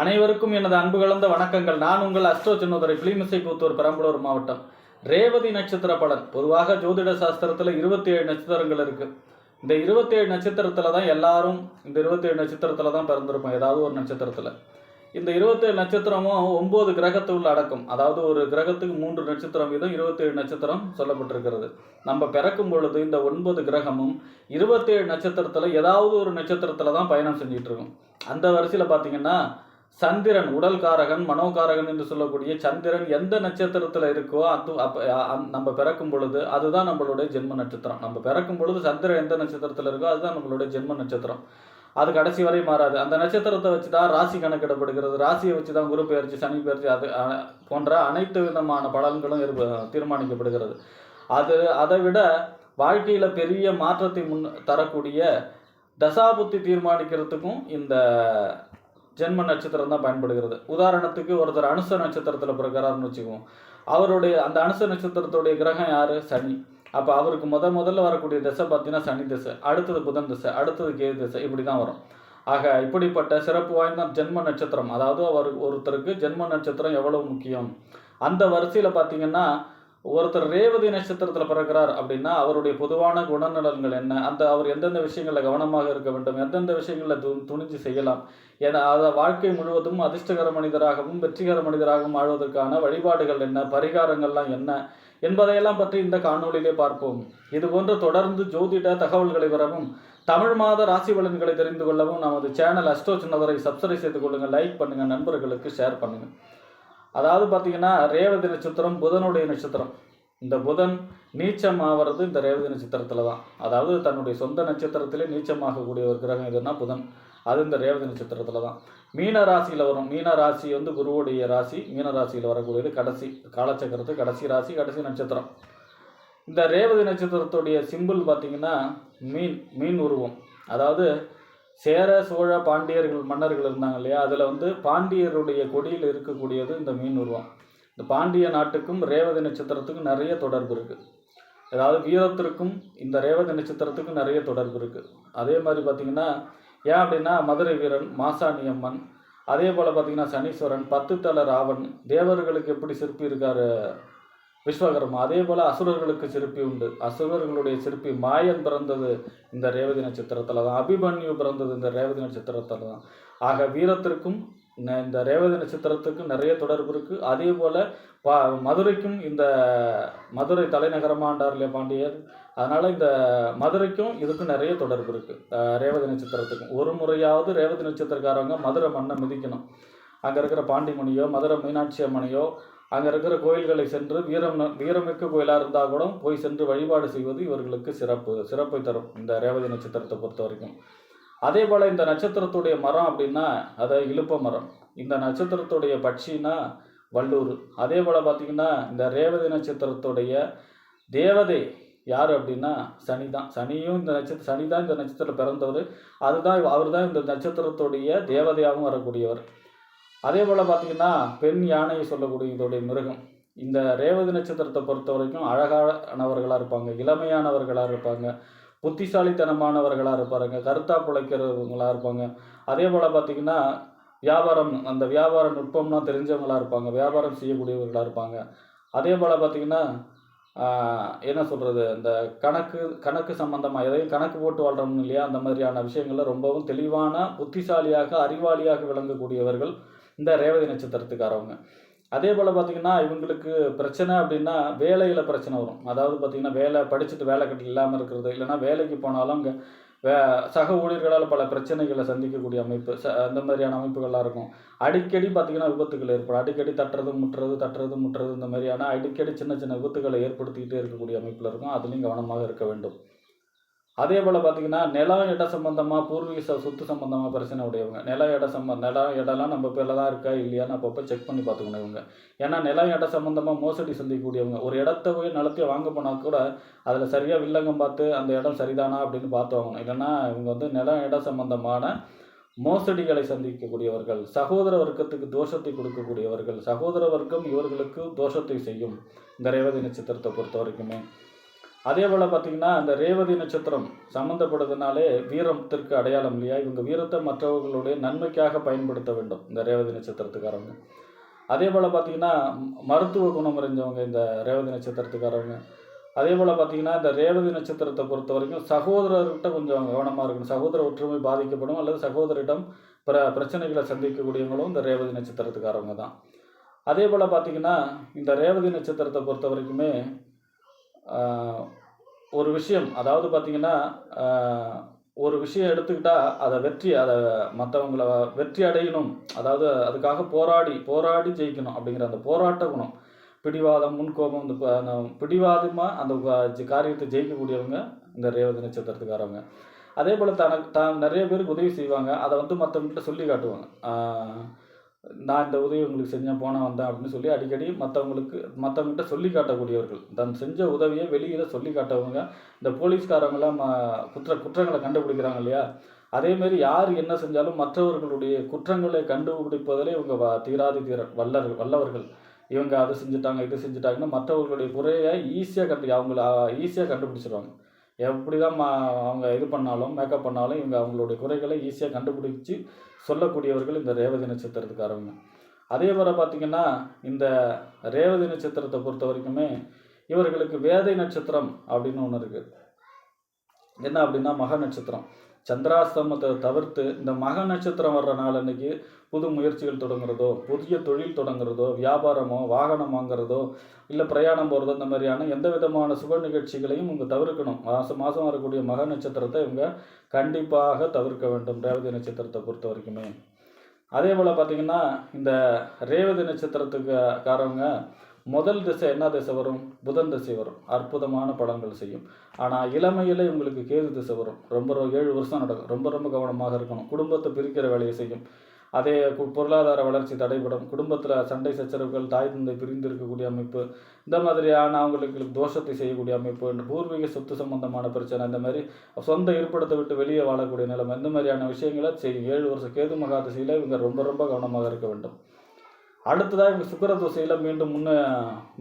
அனைவருக்கும் எனது அன்பு கலந்த வணக்கங்கள். நான் உங்கள் அஸ்ட்ரோ சின்னதுரை பிளிமிசை கூத்தூர் பெரம்பலூர் மாவட்டம். ரேவதி நட்சத்திர பலன். பொதுவாக ஜோதிட சாஸ்திரத்தில் இருபத்தி ஏழு நட்சத்திரங்கள் இருக்குது இந்த இருபத்தி ஏழு நட்சத்திரத்தில் தான் எல்லாரும் இந்த இருபத்தி ஏழு நட்சத்திரத்தில் தான் பிறந்திருப்போம். ஏதாவது ஒரு நட்சத்திரத்தில். இந்த இருபத்தேழு நட்சத்திரமும் ஒம்பது கிரகத்துள்ள அடக்கம். அதாவது ஒரு கிரகத்துக்கு மூன்று நட்சத்திரம் வீதம் இருபத்தேழு நட்சத்திரம் சொல்லப்பட்டிருக்கிறது. நம்ம பிறக்கும் பொழுது இந்த ஒன்பது கிரகமும் இருபத்தேழு நட்சத்திரத்தில் ஏதாவது ஒரு நட்சத்திரத்தில் தான் பயணம் செஞ்சிட்டு இருக்கும். அந்த வரிசையில் பார்த்தீங்கன்னா சந்திரன் உடல் காரகன் மனோகாரகன் என்று சொல்லக்கூடிய சந்திரன் எந்த நட்சத்திரத்தில் இருக்கோ அது நம்ம பிறக்கும் பொழுது அதுதான் நம்மளுடைய ஜென்ம நட்சத்திரம். நம்ம பிறக்கும் பொழுது சந்திரன் எந்த நட்சத்திரத்தில் இருக்கோ அதுதான் நம்மளுடைய ஜென்ம நட்சத்திரம். அது கடைசி வரை மாறாது. அந்த நட்சத்திரத்தை வச்சு தான் ராசி கணக்கிடப்படுகிறது. ராசியை வச்சு தான் குரு பெயர்ச்சி சனி பெயர்ச்சி அது போன்ற அனைத்து விதமான பலன்களும் இருப்ப- தீர்மானிக்கப்படுகிறது. அது அதை விட வாழ்க்கையில் பெரிய மாற்றத்தை முன் தரக்கூடிய தசாபுத்தி தீர்மானிக்கிறதுக்கும் இந்த ஜென்ம நட்சத்திரம் தான் பயன்படுகிறது. உதாரணத்துக்கு ஒருத்தர் அனுச நட்சத்திரத்தில் பிறக்கிறாருன்னு வச்சுக்குவோம். அவருடைய அந்த அனுச நட்சத்திரத்துடைய கிரகம் யார்? சனி. அப்போ அவருக்கு முத முதல்ல வரக்கூடிய திசை பார்த்தீங்கன்னா சனி திசை. அடுத்தது புதன் திசை அடுத்தது கேது திசை இப்படி தான் வரும். ஆக இப்படிப்பட்ட சிறப்பு வாய்ந்த ஜென்ம நட்சத்திரம் அதாவது அவர் ஒருத்தருக்கு ஜென்ம நட்சத்திரம் எவ்வளவு முக்கியம்? அந்த வரிசையில் பார்த்தீங்கன்னா ஒருத்தர் ரேவதி நட்சத்திரத்தில் பிறக்கிறார் அப்படின்னா அவருடைய பொதுவான குணநலன்கள் என்ன? அந்த அவர் எந்தெந்த விஷயங்களில் கவனமாக இருக்க வேண்டும்? எந்தெந்த விஷயங்களில் து துணிஞ்சு செய்யலாம்? ஏன்னா அதை வாழ்க்கை முழுவதும் அதிர்ஷ்டகர மனிதராகவும் வெற்றிகர மனிதராகவும் வாழ்வதற்கான வழிபாடுகள் என்ன? பரிகாரங்கள்லாம் என்ன? என்பதையெல்லாம் பற்றி இந்த காணொளியிலே பார்ப்போம். இது போன்ற தொடர்ந்து ஜோதிட தகவல்களை பெறவும் தமிழ் மாத ராசி பலன்களை தெரிந்து கொள்ளவும் நமது சேனல் அஸ்ட்ரோ சின்னவரை சப்ஸ்கிரைப் செய்து கொள்ளுங்கள் லைக் பண்ணுங்கள் நண்பர்களுக்கு ஷேர் பண்ணுங்கள் அதாவது பார்த்தீங்கன்னா ரேவதி நட்சத்திரம் புதனுடைய நட்சத்திரம். இந்த புதன் நீச்சம் ஆகிறது இந்த ரேவதி நட்சத்திரத்தில் தான். அதாவது தன்னுடைய சொந்த நட்சத்திரத்திலே நீச்சமாகக்கூடிய ஒரு கிரகம் எதுனா புதன். அது இந்த ரேவதி நட்சத்திரத்தில் தான். மீன ராசியில் வரும். மீன ராசி வந்து குருவுடைய ராசி. மீன ராசியில் வரக்கூடியது கடைசி காலச்சக்கரத்து கடைசி ராசி கடைசி நட்சத்திரம். இந்த ரேவதி நட்சத்திரத்துடைய சிம்பிள் பார்த்தீங்கன்னா மீன் மீன் உருவம். அதாவது சேர சோழ பாண்டியர்கள் மன்னர்கள் இருந்தாங்க இல்லையா? அதில் வந்து பாண்டியருடைய கொடியில் இருக்கக்கூடியது இந்த மீன் உருவம். இந்த பாண்டிய நாட்டுக்கும் ரேவதி நட்சத்திரத்துக்கும் நிறைய தொடர்பு இருக்குது அதாவது வீரத்திற்கும் இந்த ரேவதி நட்சத்திரத்துக்கும் நிறைய தொடர்பு இருக்குது அதே மாதிரி பார்த்திங்கன்னா ஏன் அப்படின்னா மதுரை வீரன் மாசாணி அம்மன் அதே போல் பார்த்திங்கன்னா சனீஸ்வரன் பத்து தல ராவன் தேவர்களுக்கு எப்படி சிற்பி இருக்கார்? விஸ்வகர்மா அதே போல் அசுரர்களுக்கு சிற்பி உண்டு. அசுரர்களுடைய சிற்பி மாயன் பிறந்தது இந்த ரேவதி நட்சத்திரத்தில் தான். அபிமன்யு பிறந்தது இந்த ரேவதி நட்சத்திரத்தில் தான். ஆக வீரத்திற்கும் இந்த ரேவதி நட்சத்திரத்துக்கும் நிறைய தொடர்பு இருக்குது அதே போல் பா மதுரைக்கும் இந்த மதுரை தலைநகரமாண்டார் இல்லையா பாண்டியர். அதனால் இந்த மதுரைக்கும் இதுக்கும் நிறைய தொடர்பு இருக்குது ரேவதி நட்சத்திரத்துக்கும். ஒரு முறையாவது ரேவதி நட்சத்திரக்காரவங்க மதுரை மண்ணை மிதிக்கணும். அங்கே இருக்கிற பாண்டிமணியோ மதுரை மீனாட்சி அம்மனையோ அங்கே இருக்கிற கோயில்களை சென்று வீரம் வீரமிக்க கோயிலாக இருந்தால் கூட போய் சென்று வழிபாடு செய்வது இவர்களுக்கு சிறப்பு சிறப்பை தரும் இந்த ரேவதி நட்சத்திரத்தை பொறுத்த வரைக்கும். அதே போல் இந்த நட்சத்திரத்துடைய மரம் அப்படின்னா அதை இழுப்ப மரம். இந்த நட்சத்திரத்துடைய பட்சினா வள்ளூர். அதே போல் பார்த்தீங்கன்னா இந்த ரேவதி நட்சத்திரத்துடைய தேவதை யார் அப்படின்னா சனி தான் சனியும் இந்த நட்சத்திர சனி தான் இந்த நட்சத்திரத்தில் பிறந்தவர். அதுதான் அவர் தான் இந்த நட்சத்திரத்துடைய தேவதையாகவும் வரக்கூடியவர். அதே போல் பார்த்தீங்கன்னா பெண் யானையை சொல்லக்கூடிய இதோடைய மிருகம். இந்த ரேவதி நட்சத்திரத்தை பொறுத்த வரைக்கும் அழகானவர்களாக இருப்பாங்க இளமையானவர்களாக இருப்பாங்க புத்திசாலித்தனமானவர்களாக இருப்பாருங்க கருத்தா பிழைக்கிறவங்களாக இருப்பாங்க. அதே போல் பார்த்தீங்கன்னா வியாபாரம் அந்த வியாபார நுட்பம்லாம் தெரிஞ்சவங்களாக இருப்பாங்க வியாபாரம் செய்யக்கூடியவர்களாக இருப்பாங்க. அதே போல் பார்த்தீங்கன்னா என்ன சொல்கிறது இந்த கணக்கு கணக்கு சம்மந்தமாக எதையும் கணக்கு போட்டு வாழ்கிறோம் இல்லையா அந்த மாதிரியான விஷயங்களில் ரொம்பவும் தெளிவான புத்திசாலியாக அறிவாளியாக விளங்கக்கூடியவர்கள் இந்த ரேவதி நட்சத்திரத்துக்காரவங்க. அதே போல் பார்த்தீங்கன்னா இவங்களுக்கு பிரச்சனை அப்படின்னா வேலையில் பிரச்சனை வரும். அதாவது பார்த்தீங்கன்னா வேலை படிச்சுட்டு வேலை கட்டி இல்லாமல் இருக்கிறது இல்லைன்னா வேலைக்கு போனாலும் அங்கே வே சக ஊழியர்களால் பல பிரச்சனைகளை சந்திக்கக்கூடிய அமைப்பு ச அந்த மாதிரியான அமைப்புகள்லாம் இருக்கும். அடிக்கடி பார்த்திங்கன்னா விபத்துகள் ஏற்படும். அடிக்கடி தட்டுறது முட்டுறது தட்டுறது முட்டுறது இந்த மாதிரியான அடிக்கடி சின்ன சின்ன விபத்துகளை ஏற்படுத்திக்கிட்டே இருக்கக்கூடிய அமைப்பில் இருக்கும். அதுலேயும் கவனமாக இருக்க வேண்டும். அதே போல் பார்த்தீங்கன்னா நிலம் இட சம்பந்தமாக பூர்வீக சொத்து சம்பந்தமாக பிரச்சனை உடையவங்க. நிலம் இடம் சம்ப நிலம் இடம்லாம் நம்ம பேரில் தான் இருக்கா இல்லையான்னு அப்பப்போ செக் பண்ணி பார்த்துக்கணும் இவங்க. ஏன்னா நிலம் இடம் சம்பந்தமாக மோசடி சந்திக்கக்கூடியவங்க. ஒரு இடத்த போய் நிலத்தை வாங்க போனால் கூட அதில் சரியாக வில்லங்கம் பார்த்து அந்த இடம் சரிதானா அப்படின்னு பார்த்து வாங்கணும். இல்லைன்னா இவங்க வந்து நிலம் இட சம்பந்தமான மோசடிகளை சந்திக்கக்கூடியவர்கள் சகோதர வர்க்கத்துக்கு தோஷத்தை கொடுக்கக்கூடியவர்கள் சகோதர வர்க்கம் இவர்களுக்கு தோஷத்தை செய்யும். இந்த ரேவதி நட்சத்திரத்தை பொறுத்த வரைக்குமே. அதே போல் பார்த்தீங்கன்னா இந்த ரேவதி நட்சத்திரம் சம்மந்தப்படுறதுனாலே வீரத்திற்கு அடையாளம் இல்லையா? இவங்க வீரத்தை மற்றவர்களுடைய நன்மைக்காக பயன்படுத்த வேண்டும் இந்த ரேவதி நட்சத்திரத்துக்காரவங்க அதே போல் பார்த்தீங்கன்னா மருத்துவ குணம் அறிஞ்சவங்க இந்த ரேவதி நட்சத்திரத்துக்காரவங்க அதே போல் பார்த்தீங்கன்னா இந்த ரேவதி நட்சத்திரத்தை பொறுத்த வரைக்கும் சகோதரர்கிட்ட கொஞ்சம் கவனமாக இருக்கணும். சகோதர ஒற்றுமை பாதிக்கப்படும் அல்லது சகோதரிடம் பிற பிரச்சனைகளை சந்திக்கக்கூடியவங்களும் இந்த ரேவதி நட்சத்திரத்துக்காரவங்க தான். அதே போல் பார்த்தீங்கன்னா இந்த ரேவதி நட்சத்திரத்தை பொறுத்த வரைக்குமே ஒரு விஷயம் அதாவது பார்த்தீங்கன்னா ஒரு விஷயம் எடுத்துக்கிட்டால் அதை வெற்றி அதை மற்றவங்கள வெற்றி அடையணும். அதாவது அதுக்காக போராடி போராடி ஜெயிக்கணும் அப்படிங்கிற அந்த போராட்ட குணம். பிடிவாதம் முன்கோபம் இந்த ப- பிடிவாதமாக அந்த காரியத்தை ஜெயிக்கக்கூடியவங்க இந்த ரேவதி நட்சத்திரத்துக்காரவங்க. அதே போல் தனக்கு தான் நிறைய பேருக்கு உதவி செய்வாங்க. அதை வந்து மற்றவங்கள்ட்ட சொல்லி காட்டுவாங்க நான் இந்த உதவி உங்களுக்கு செஞ்சேன் போனால் வந்தேன் அப்படின்னு சொல்லி அடிக்கடி மற்றவங்களுக்கு மற்றவங்ககிட்ட சொல்லி காட்டக்கூடியவர்கள். தன் செஞ்ச உதவியை வெளியில் சொல்லி காட்டவங்க. இந்த போலீஸ்காரங்களாம் குற்ற குற்றங்களை கண்டுபிடிக்கிறாங்க இல்லையா? அதேமாரி யார் என்ன செஞ்சாலும் மற்றவர்களுடைய குற்றங்களை கண்டுபிடிப்பதிலே இவங்க தீராதி தீர வல்லர் வல்லவர்கள். இவங்க அதை செஞ்சுட்டாங்க இது செஞ்சுட்டாங்கன்னு மற்றவர்களுடைய குறையை ஈஸியாக கண்டு அவங்கள ஈஸியாக கண்டுபிடிச்சிருவாங்க. எப்படி தான் அவங்க இது பண்ணாலும் மேக்கப் பண்ணாலும் இவங்க அவங்களுடைய குறைகளை ஈஸியாக கண்டுபிடிச்சி சொல்லக்கூடியவர்கள் இந்த ரேவதி நட்சத்திரத்துக்காரவங்க அதே போல் பார்த்திங்கன்னா இந்த ரேவதி நட்சத்திரத்தை பொறுத்த வரைக்குமே இவர்களுக்கு வேதை நட்சத்திரம் அப்படின்னு ஒன்று இருக்குது என்ன அப்படின்னா மக நட்சத்திரம். சந்திராஸ்தமத்தை தவிர்த்து இந்த மக நட்சத்திரம் வர்ற நாள் அன்னைக்கு புது முயற்சிகள் தொடங்குறதோ புதிய தொழில் தொடங்குறதோ வியாபாரமோ வாகனம் வாங்குறதோ இல்லை பிரயாணம் போகிறதோ இந்த மாதிரியான எந்த விதமான சுப நிகழ்ச்சிகளையும் இவங்க தவிர்க்கணும். மாதம் மாதம் வரக்கூடிய மக நட்சத்திரத்தை இவங்க கண்டிப்பாக தவிர்க்க வேண்டும் ரேவதி நட்சத்திரத்தை பொறுத்த வரைக்குமே. அதே போல் பார்த்தீங்கன்னா இந்த ரேவதி நட்சத்திரத்துக்கு காரவங்க முதல் திசை என்ன திசை வரும்? புதன் திசை வரும். அற்புதமான பலன்கள் செய்யும். ஆனால் இளமையிலே உங்களுக்கு கேது திசை வரும். ரொம்ப ஏழு வருஷம் நடக்கும். ரொம்ப ரொம்ப கவனமாக இருக்கணும். குடும்பத்தை பிரிக்கிற வேலையை செய்யும். அதே பொருளாதார வளர்ச்சி தடைபடும். குடும்பத்தில் சண்டை சச்சரவுகள் தாய் தந்தை பிரிந்து இருக்கக்கூடிய அமைப்பு இந்த மாதிரியான அவங்களுக்கு தோஷத்தை செய்யக்கூடிய அமைப்பு பூர்வீக சொத்து சம்பந்தமான பிரச்சனை இந்த மாதிரி சொந்த இருப்பிடத்தை விட்டு வெளியே வாழக்கூடிய நிலைமை இந்த மாதிரியான விஷயங்களை செய்யும். ஏழு வருஷம் கேது மகா திசையில் இவங்க ரொம்ப ரொம்ப கவனமாக இருக்க வேண்டும். அடுத்ததாக இவங்க சுக்கர தோசையில் மீண்டும் முன்ன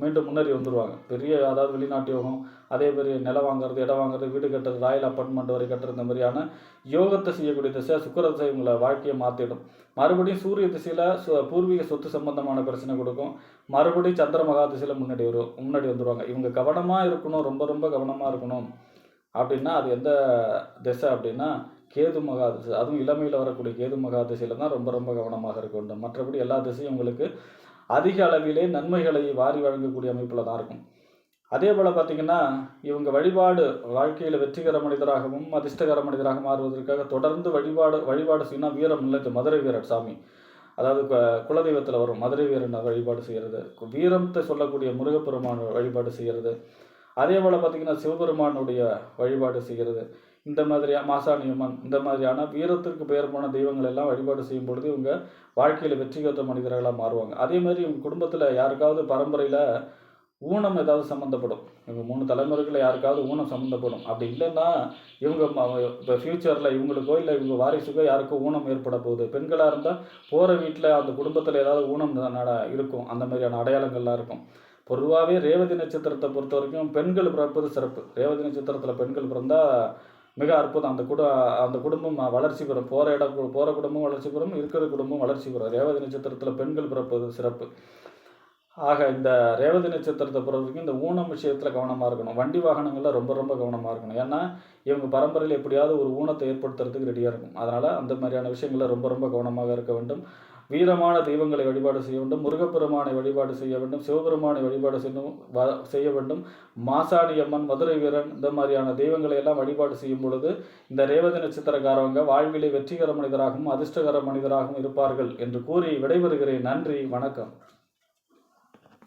மீண்டும் முன்னேறி வந்துடுவாங்க பெரிய அதாவது வெளிநாட்டு யோகம் அதே மாதிரி நிலம் வாங்குறது இடம் வாங்குறது வீடு கட்டுறது ராயல் அப்பார்ட்மெண்ட் வரை கட்டுறது இந்த மாதிரியான யோகத்தை செய்யக்கூடிய திசை சுக்கர திசை இவங்களை வாழ்க்கையை மாற்றிடும் மறுபடியும் சூரிய திசையில் சு பூர்வீக சொத்து சம்பந்தமான பிரச்சனை கொடுக்கும். மறுபடியும் சந்திர மகா திசையில் முன்னாடி வரும் முன்னாடி வந்துடுவாங்க இவங்க கவனமாக இருக்கணும் ரொம்ப ரொம்ப கவனமாக இருக்கணும். அப்படின்னா அது எந்த திசை அப்படின்னா கேது மகாதிசை அதுவும் இளமையில் வரக்கூடிய கேது மகாதிசையில் தான் ரொம்ப ரொம்ப கவனமாக இருக்க வேண்டும். மற்றபடி எல்லா திசையும் உங்களுக்கு அதிக அளவிலே நன்மைகளை வாரி வழங்கக்கூடிய அமைப்பில் தான் இருக்கும். அதே போல் பார்த்தீங்கன்னா இவங்க வழிபாடு வாழ்க்கையில் வெற்றிகர மனிதராகவும் அதிர்ஷ்டகர மனிதராக மாறுவதற்காக தொடர்ந்து வழிபாடு வழிபாடு செய்யணும் வீரம் இல்லை இந்த மதுரை வீரர் சாமி. அதாவது கு- குலதெய்வத்தில் வரும் மதுரை வீரன் வழிபாடு செய்கிறது வீரத்தை சொல்லக்கூடிய முருகப்பெருமான் வழிபாடு செய்கிறது அதே போல் பார்த்திங்கன்னா சிவபெருமானுடைய வழிபாடு செய்கிறது. இந்த மாதிரியா மாசாணியம்மன் இந்த மாதிரியான வீரத்திற்கு பெயர் போன தெய்வங்கள் எல்லாம் வழிபாடு செய்யும் பொழுது இவங்க வாழ்க்கையில் வெற்றி பெற்ற மனிதர்களாக மாறுவாங்க. அதே மாதிரி இவங்க குடும்பத்தில் யாருக்காவது பரம்பரையில் ஊனம் ஏதாவது சம்மந்தப்படும் இவங்க மூணு தலைமுறைகளில் யாருக்காவது ஊனம் சம்மந்தப்படும் அப்படி இல்லைன்னா இவங்க இப்போ ஃப்யூச்சரில் இவங்களுக்கோ இல்லை இவங்க வாரிசுக்கோ யாருக்கோ ஊனம் ஏற்பட போகுது. பெண்களாக இருந்தால் போகிற வீட்டில் அந்த குடும்பத்தில் ஏதாவது ஊனம் நட- இருக்கும். அந்த மாதிரியான அடையாளங்கள்லாம் இருக்கும். பொதுவாகவே ரேவதி நட்சத்திரத்தை பொறுத்த வரைக்கும் பெண்கள் பிறப்பது சிறப்பு. ரேவதி நட்சத்திரத்தில் பெண்கள் பிறந்தால் மிக அற்புதம். அந்த குட அந்த குடும்பம் வளர்ச்சி பெறும். போகிற இடம் போகிற குடும்பம் வளர்ச்சி பெறும். இருக்கிற குடும்பம் வளர்ச்சி பெறும். ரேவதி நட்சத்திரத்தில் பெண்கள் பிறப்பது சிறப்பு. ஆக இந்த ரேவதி நட்சத்திரத்தை பொறுத்த வரைக்கும் இந்த ஊனம் விஷயத்தில் கவனமாக இருக்கணும். வண்டி வாகனங்களில் ரொம்ப ரொம்ப கவனமாக இருக்கணும். ஏன்னா இவங்க பரம்பரையில் எப்படியாவது ஒரு ஊனத்தை ஏற்படுத்துறதுக்கு ரெடியாக இருக்கும். அதனால் அந்த மாதிரியான விஷயங்களில் ரொம்ப ரொம்ப கவனமாக இருக்க வேண்டும். வீரமான தெய்வங்களை வழிபாடு செய்ய வேண்டும் முருகப்பெருமானை வழிபாடு செய்ய வேண்டும் சிவபெருமானை வழிபாடு செய்யணும் வ- செய்ய வேண்டும். மாசாணி அம்மன் மதுரை வீரன் இந்த மாதிரியான தெய்வங்களை எல்லாம் வழிபாடு செய்யும் பொழுது இந்த ரேவதி நட்சத்திரக்காரவங்க வாழ்விலே வெற்றிகர மனிதராகவும் அதிர்ஷ்டகர மனிதராகவும் இருப்பார்கள் என்று கூறி விடைபெறுகிறேன். நன்றி வணக்கம்.